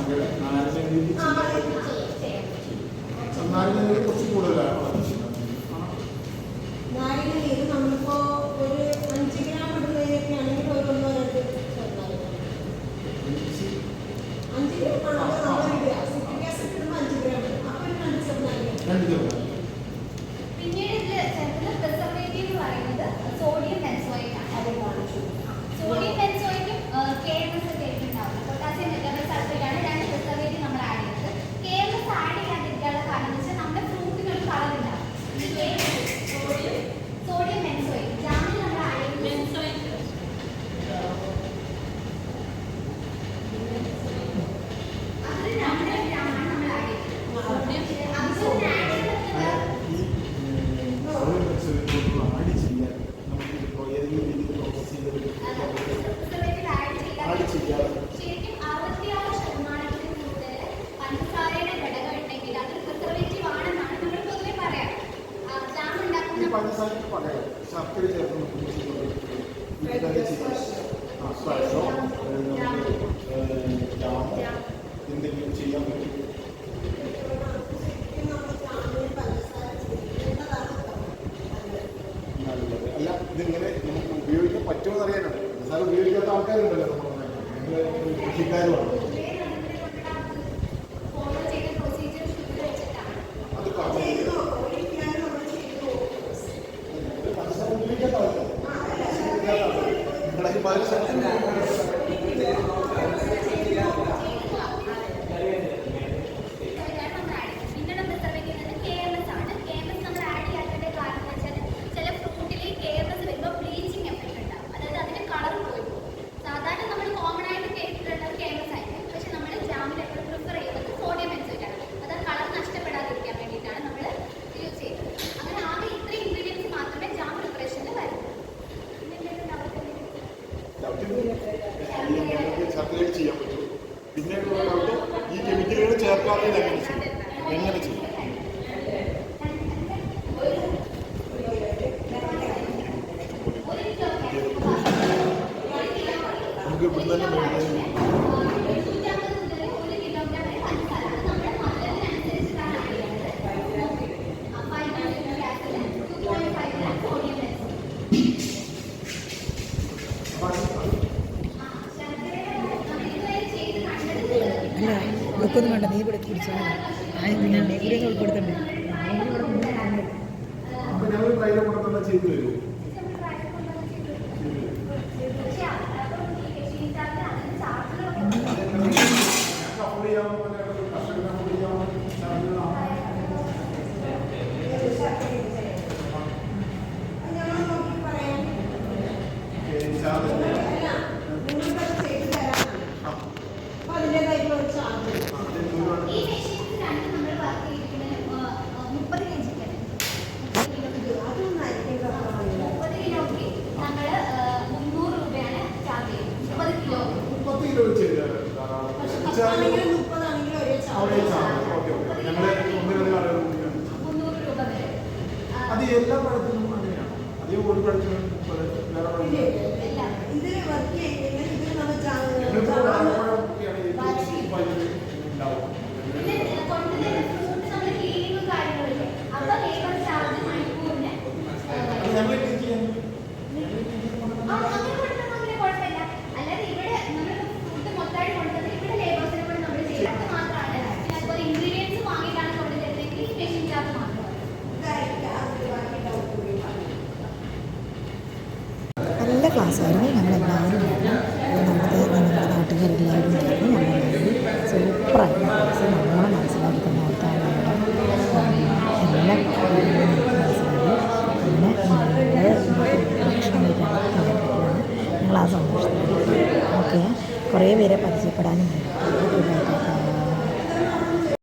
അങ്ങനെ നാല് കുറച്ച് കൂടുതലാണ്. ശർക്കര ചേർത്ത് സ്പെഷോ എന്തെങ്കിലും ചെയ്യാൻ പറ്റും നല്ലത് അല്ല ഇതിങ്ങനെ നമുക്ക് ഉപയോഗിക്കാൻ പറ്റുമെന്ന് അറിയാനാണ് സാർ ഉപയോഗിക്കാത്ത ആൾക്കാരുണ്ടല്ലോ നമ്മുടെ കൃഷിക്കാരുമാണ് ചേർക്കാറില്ല എങ്ങനെ ചെയ്യും. എങ്ങനെ ചെയ്യും? നമുക്ക് ഇവിടെ തന്നെ മേടിക്കാൻ അവർക്കൊന്നും വേണ്ട. നീ ഇവിടെ പിടിച്ചാൽ ആയതിനാണ് ഇവിടെ ഉൾപ്പെടുത്തണ്ടേ ചെയ്തു തരുമോ വെച്ചാൽ ഒരേ ചാർജ്. Okay okay. ഞങ്ങൾ ഒന്നിലധികം ആളുകൾ അത്. എല്ലാ പഴത്തിനും അങ്ങനെയാണ്? അതേ ഒരു പഴത്തിനും വേറെ പഴത്തിനും ക്ലാസ്സായിരുന്നു. ഞങ്ങളെല്ലാവരും നമ്മുടെ നമ്മുടെ നാട്ടുകാരെല്ലാവരും ഉണ്ടായിരുന്നു ഞങ്ങളെല്ലാവരും സൂപ്പറായിരുന്നു ക്ലാസ്. നമ്മളെ മനസ്സിലാക്കി തന്നെ ഓർത്താണ് നമ്മുടെ എല്ലാ മനസ്സിലായി ഞങ്ങൾ ഭക്ഷണം ഞങ്ങൾ ആ സന്തോഷത്തിൽ ഓക്കെ. കുറേ പേരെ പരിചയപ്പെടാനും